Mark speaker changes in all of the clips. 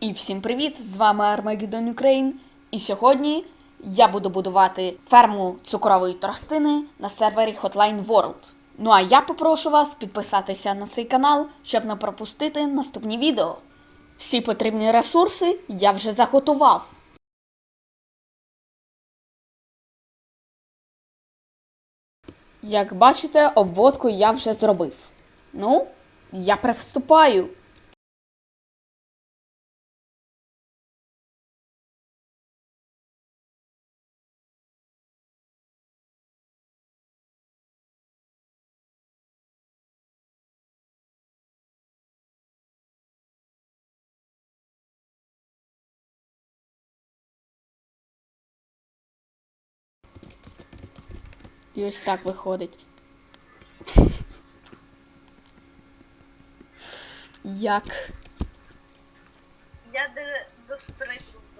Speaker 1: І всім привіт! З вами Armageddon Ukraine. І сьогодні я буду будувати ферму цукрової тростини на сервері Hotline World. Ну а я попрошу вас підписатися на цей канал, щоб не пропустити наступні відео. Всі потрібні ресурси я вже заготував. Як бачите, обводку я вже зробив. Ну, я приступаю. І ось так виходить. Як?
Speaker 2: Я де до того.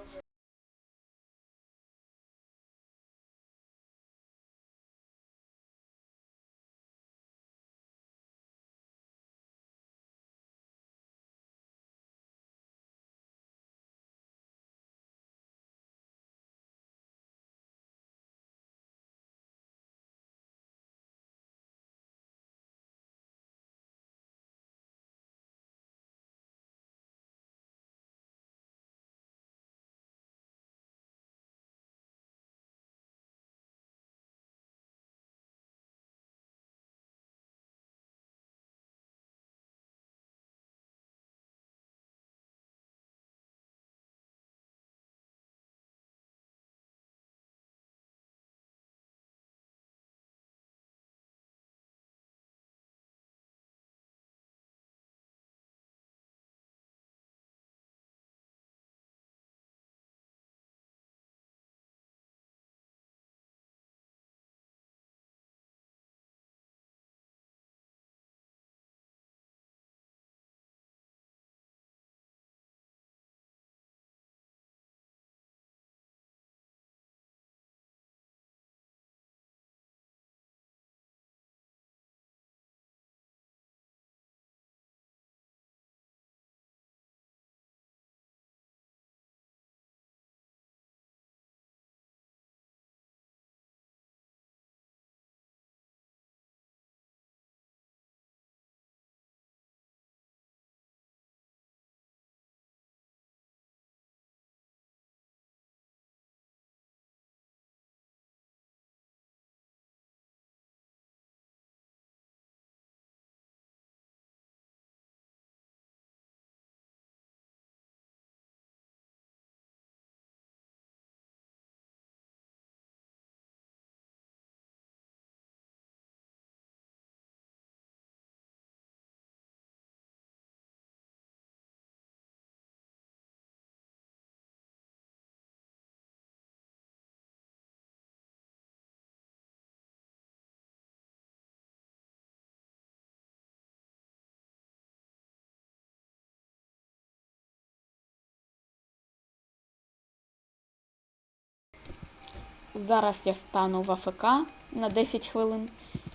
Speaker 1: Зараз я стану в АФК на 10 хвилин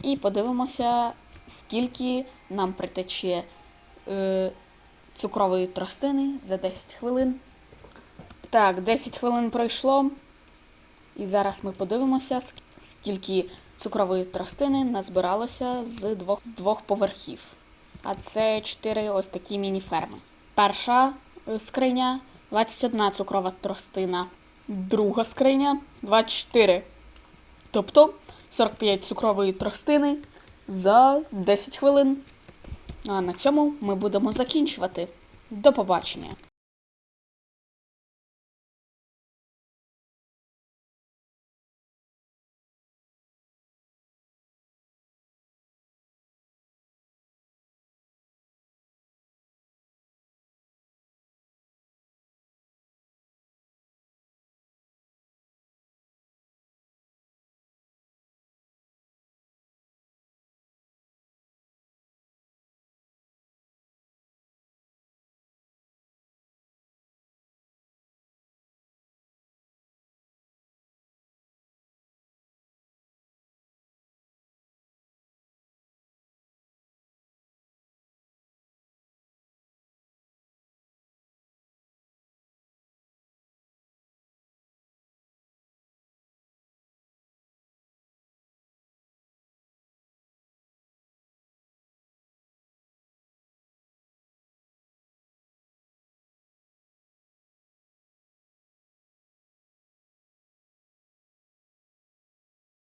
Speaker 1: і подивимося, скільки нам притече е, цукрової тростини за 10 хвилин. Так, 10 хвилин пройшло. І зараз ми подивимося, скільки цукрової тростини назбиралося з двох, з двох поверхів. А це 4 ось такі міні-ферми. Перша е, скриня 21 цукрова тростина. Друга скриня 24. Тобто 45 цукрової тростини за 10 хвилин. А на цьому ми будемо закінчувати. До побачення.